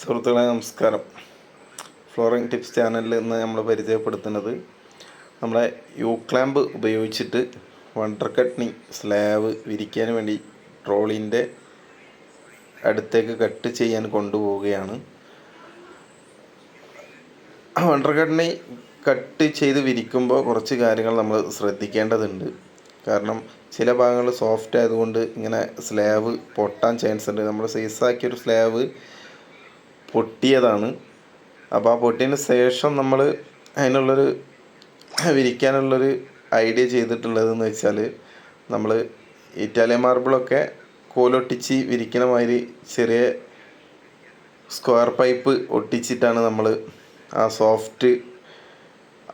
സുഹൃത്തുക്കളെ നമസ്കാരം. Flooring tips ചാനലിൽ ഇന്ന് നമ്മൾ പരിചയപ്പെടുത്തുന്നത് നമ്മളെ യു ക്ലാമ്പ് ഉപയോഗിച്ചിട്ട് വണ്ടർ കട്ട്നി സ്ലാബ് വിരിക്കാൻ വേണ്ടി ട്രോളിന്റെ അടുത്തേക്ക് കട്ട് ചെയ്യാൻ കൊണ്ടുപോവുകയാണ്. വണ്ടർ കട്ട്നി കട്ട് ചെയ്ത് വിരിക്കുമ്പോൾ കുറച്ച് കാര്യങ്ങൾ നമ്മൾ ശ്രദ്ധിക്കേണ്ടതുണ്ട്. കാരണം ചില ഭാഗങ്ങൾ സോഫ്റ്റ് ആയതുകൊണ്ട് ഇങ്ങനെ സ്ലാബ് പൊട്ടാൻ ചാൻസ് ഉണ്ട്. നമ്മൾ സൈസാക്കിയൊരു സ്ലാബ് പൊട്ടിയതാണ്. അപ്പോൾ ആ പൊട്ടിയതിന് ശേഷം നമ്മൾ അതിനുള്ളൊരു വിരിക്കാനുള്ളൊരു ഐഡിയ ചെയ്തിട്ടുള്ളതെന്ന് വെച്ചാൽ നമ്മൾ ഇറ്റാലിയൻ മാർബിളൊക്കെ കോലൊട്ടിച്ച് വിരിക്കണ മാതിരി ചെറിയ സ്ക്വയർ പൈപ്പ് ഒട്ടിച്ചിട്ടാണ് നമ്മൾ ആ സോഫ്റ്റ്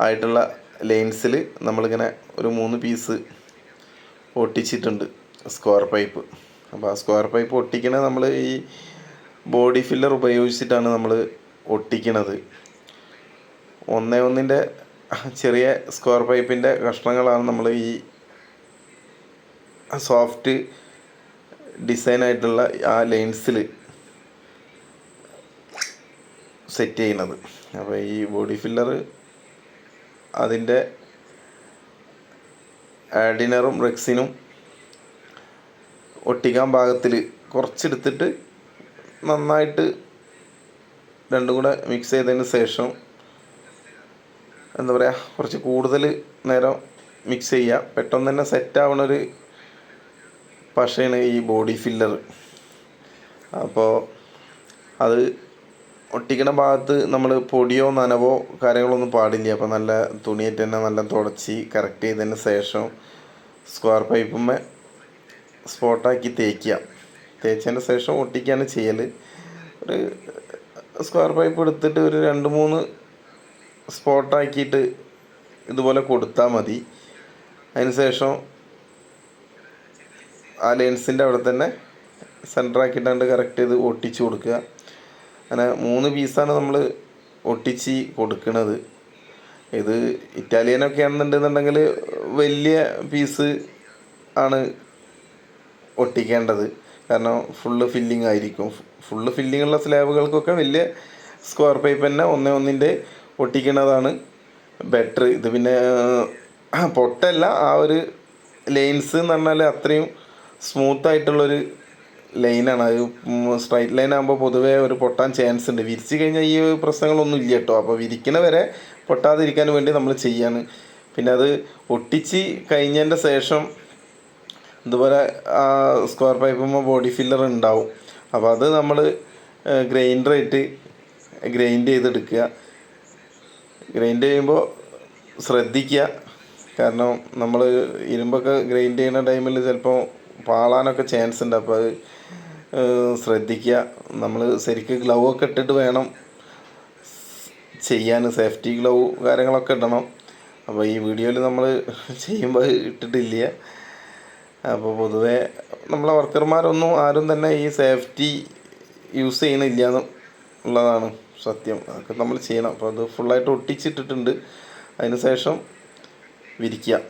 ആയിട്ടുള്ള ലൈൻസിൽ നമ്മളിങ്ങനെ ഒരു മൂന്ന് പീസ് ഒട്ടിച്ചിട്ടുണ്ട് സ്ക്വയർ പൈപ്പ്. അപ്പോൾ ആ സ്ക്വയർ പൈപ്പ് ഒട്ടിക്കണേ നമ്മൾ ഈ ബോഡി ഫില്ലർ ഉപയോഗിച്ചിട്ടാണ് നമ്മൾ ഒട്ടിക്കണത്. ഒന്നേ ഒന്നിന്റെ ചെറിയ സ്ക്വയർ പൈപ്പിന്റെ കഷ്ണങ്ങളാണ് നമ്മൾ ഈ സോഫ്റ്റ് ഡിസൈൻ ആയിട്ടുള്ള ആ ലൈൻസിൽ സെറ്റ് ചെയ്യുന്നത് അപ്പോൾ ഈ ബോഡി ഫില്ലർ അതിന്റെ ആഡിനറും റെക്സിനും ഒട്ടിക്കാൻ പാകത്തിൽ കുറച്ചെടുത്തിട്ട് നന്നായിട്ട് രണ്ടും കൂടെ മിക്സ് ചെയ്തതിന് ശേഷം എന്താ പറയുക കുറച്ച് കൂടുതൽ നേരം മിക്സ് ചെയ്യുക. പെട്ടെന്ന് തന്നെ സെറ്റ് ആവണൊരു പശയാണ് ഈ ബോഡി ഫില്ലർ അപ്പോൾ അത് ഒട്ടിക്കണ ഭാഗത്ത് നമ്മൾ പൊടിയോ നനവോ കാര്യങ്ങളൊന്നും പാടില്ല. അപ്പോൾ നല്ല തുണിയായിട്ട് തന്നെ നല്ല തുടച്ച് കറക്റ്റ് ചെയ്തതിന് ശേഷം സ്ക്വയർ പൈപ്പുമ്മേ സ്പോട്ടാക്കി തേക്കുക. തേച്ചതിന് ശേഷം ഒട്ടിക്കുകയാണ് ചെയ്യൽ ഒരു സ്ക്വയർ പൈപ്പ് എടുത്തിട്ട് ഒരു രണ്ട് മൂന്ന് സ്പോട്ടാക്കിയിട്ട് ഇതുപോലെ കൊടുത്താൽ മതി. അതിന് ശേഷം ആ ലെൻസിന്റെ അവിടെ തന്നെ സെന്റർ ആക്കിയിട്ടാണ്ട് കറക്റ്റ് ചെയ്ത് ഒട്ടിച്ച് കൊടുക്കുക. അങ്ങനെ മൂന്ന് പീസാണ് നമ്മൾ ഒട്ടിച്ച് കൊടുക്കുന്നത് ഇത് ഇറ്റാലിയനൊക്കെ ആണെന്നുണ്ടെന്നുണ്ടെങ്കിൽ വലിയ പീസ് ആണ് ഒട്ടിക്കേണ്ടത്. കാരണം ഫുള്ള് ഫില്ലിംഗ് ആയിരിക്കും. ഫുള്ള് ഫില്ലിംഗ് ഉള്ള സ്ലാബുകൾക്കൊക്കെ വലിയ സ്ക്വയർ പൈപ്പ് തന്നെ ഒന്നേ ഒന്നിന്റെ ഒട്ടിക്കുന്നതാണ് ബെറ്റർ ഇത് പിന്നെ പൊട്ടല്ല. ആ ഒരു ലൈൻസ് എന്ന് പറഞ്ഞാൽ അത്രയും സ്മൂത്ത് ആയിട്ടുള്ളൊരു ലൈനാണ് അത് സ്ട്രൈറ്റ് ലൈൻ ആകുമ്പോൾ പൊതുവേ ഒരു പൊട്ടാൻ ചാൻസ് ഉണ്ട്. വിരിച്ചു കഴിഞ്ഞാൽ ഈ പ്രശ്നങ്ങളൊന്നും ഇല്ല കേട്ടോ അപ്പോൾ വിരിക്കണ വരെ പൊട്ടാതിരിക്കാൻ വേണ്ടി നമ്മൾ ചെയ്യാണ്. പിന്നെ അത് ഒട്ടിച്ച് കഴിഞ്ഞതിന്റെ ശേഷം ഇതുപോലെ ആ സ്ക്വയർ പൈപ്പുമ്പോൾ ബോഡി ഫില്ലർ ഉണ്ടാവും അപ്പോൾ അത് നമ്മൾ ഗ്രൈൻഡറായിട്ട് ഗ്രൈൻഡ് ചെയ്തെടുക്കുക. ഗ്രൈൻഡ് ചെയ്യുമ്പോൾ ശ്രദ്ധിക്കുക. കാരണം നമ്മൾ ഇരുമ്പൊക്കെ ഗ്രൈൻഡ് ചെയ്യുന്ന ടൈമിൽ ചിലപ്പോൾ പാളാനൊക്കെ ചാൻസ് ഉണ്ട് അപ്പോൾ അത് ശ്രദ്ധിക്കുക. നമ്മൾ ശരിക്ക് ഗ്ലൗ ഒക്കെ ഇട്ടിട്ട് വേണം ചെയ്യാൻ. സേഫ്റ്റി ഗ്ലൗ കാര്യങ്ങളൊക്കെ ഇടണം. അപ്പോൾ ഈ വീഡിയോയിൽ നമ്മൾ ചെയ്യുമ്പോൾ ഇട്ടിട്ടില്ല. അപ്പോൾ പൊതുവേ നമ്മളെ വർക്കർമാരൊന്നും ആരും തന്നെ ഈ സേഫ്റ്റി യൂസ് ചെയ്യണില്ല എന്നുള്ളതാണ് സത്യം. അതൊക്കെ നമ്മൾ ചെയ്യണം. അപ്പോൾ അത് ഫുള്ളായിട്ട് ഒട്ടിച്ചിട്ടിട്ടുണ്ട്. അതിന് ശേഷം വിരിക്കുക